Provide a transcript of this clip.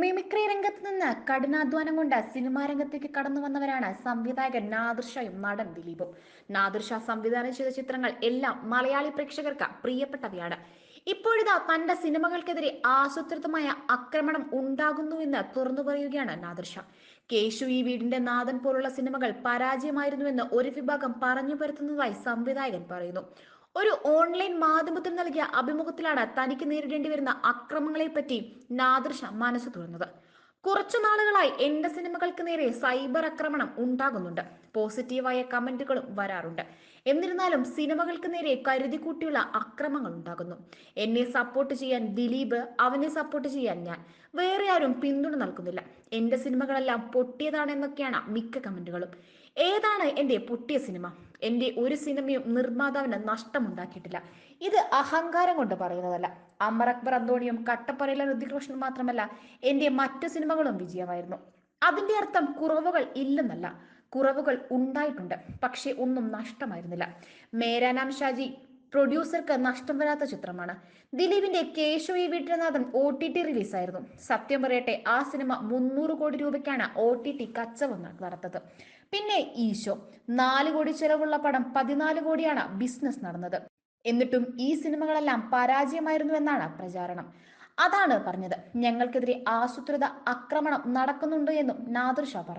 Mimicry രംഗത്ത് നിന്ന് കഠിനാധ്വാനം കൊണ്ട് സിനിമാ രംഗത്തേക്ക് കടന്നു വന്നവരാണ് സംവിധായകൻ നാദിർഷയും നടൻ ദിലീപും. നാദിർഷ സംവിധാനം ചെയ്ത ചിത്രങ്ങൾ എല്ലാം മലയാളി പ്രേക്ഷകർക്ക് പ്രിയപ്പെട്ടവയാണ്. ഇപ്പോഴിതാ തന്റെ സിനിമകൾക്കെതിരെ ആസൂത്രിതമായ ആക്രമണം ഉണ്ടാകുന്നുവെന്ന് തുറന്നു പറയുകയാണ് നാദിർഷ കേശു ഈ വീടിന്റെ നാഥൻ പോലുള്ള സിനിമകൾ പരാജയമായിരുന്നുവെന്ന് ഒരു വിഭാഗം പറഞ്ഞു പരത്തുന്നതായി സംവിധായകൻ പറയുന്നു. ഒരു ഓൺലൈൻ മാധ്യമത്തിന് നൽകിയ അഭിമുഖത്തിലാണ് തനിക്ക് നേരിടേണ്ടി വരുന്ന അക്രമങ്ങളെ പറ്റി നാദൃശ മനസ്സ് തുറന്നത്. കുറച്ചു നാളുകളായി എന്റെ സിനിമകൾക്ക് നേരെ സൈബർ ആക്രമണം ഉണ്ടാകുന്നുണ്ട്. പോസിറ്റീവായ കമന്റുകളും വരാറുണ്ട്. എന്നിരുന്നാലും സിനിമകൾക്ക് നേരെ കരുതി കൂട്ടിയുള്ള അക്രമങ്ങൾ ഉണ്ടാകുന്നു. എന്നെ സപ്പോർട്ട് ചെയ്യാൻ ദിലീപ് അവനെ സപ്പോർട്ട് ചെയ്യാൻ ഞാൻ. വേറെ ആരും പിന്തുണ നൽകുന്നില്ല. എന്റെ സിനിമകളെല്ലാം പൊട്ടിയതാണ് എന്നൊക്കെയാണ് മിക്ക കമന്റുകളും. ഏതാണ് എന്റെ പൊട്ടിയ സിനിമ? എന്റെ ഒരു സിനിമയും നിർമ്മാതാവിന് നഷ്ടമുണ്ടാക്കിയിട്ടില്ല. ഇത് അഹങ്കാരം കൊണ്ട് പറയുന്നതല്ല. അമർ അക്ബർ അന്തോണിയും കട്ടപ്പറയിലെ ഋതിക് റോഷൻ മാത്രമല്ല എന്റെ മറ്റു സിനിമകളും വിജയമായിരുന്നു. അതിന്റെ അർത്ഥം കുറവുകൾ ഇല്ലെന്നല്ല. കുറവുകൾ ഉണ്ടായിട്ടുണ്ട്. പക്ഷെ ഒന്നും നഷ്ടമായിരുന്നില്ല. മേരാനാം ഷാജി പ്രൊഡ്യൂസർക്ക് നഷ്ടം വരാത്ത ചിത്രമാണ്. ദിലീപിന്റെ കേശു ഈ വീട്ടിനാഥൻ ഒ ടി ടി റിലീസായിരുന്നു സത്യം പറയട്ടെ ആ സിനിമ മുന്നൂറ് കോടി രൂപയ്ക്കാണ് ഒ ടി ടി കച്ചവം നടത്തത്. പിന്നെ ഈശോ നാല് കോടി ചെലവുള്ള പടം പതിനാല് കോടിയാണ് ബിസിനസ് നടന്നത്. എന്നിട്ടും ഈ സിനിമകളെല്ലാം പരാജയമായിരുന്നു എന്നാണ് പ്രചാരണം. അതാണ് പറഞ്ഞത്. ഞങ്ങൾക്കെതിരെ ആസൂത്രിത ആക്രമണം നടക്കുന്നുണ്ട് എന്നും നാദർഷ പറഞ്ഞു.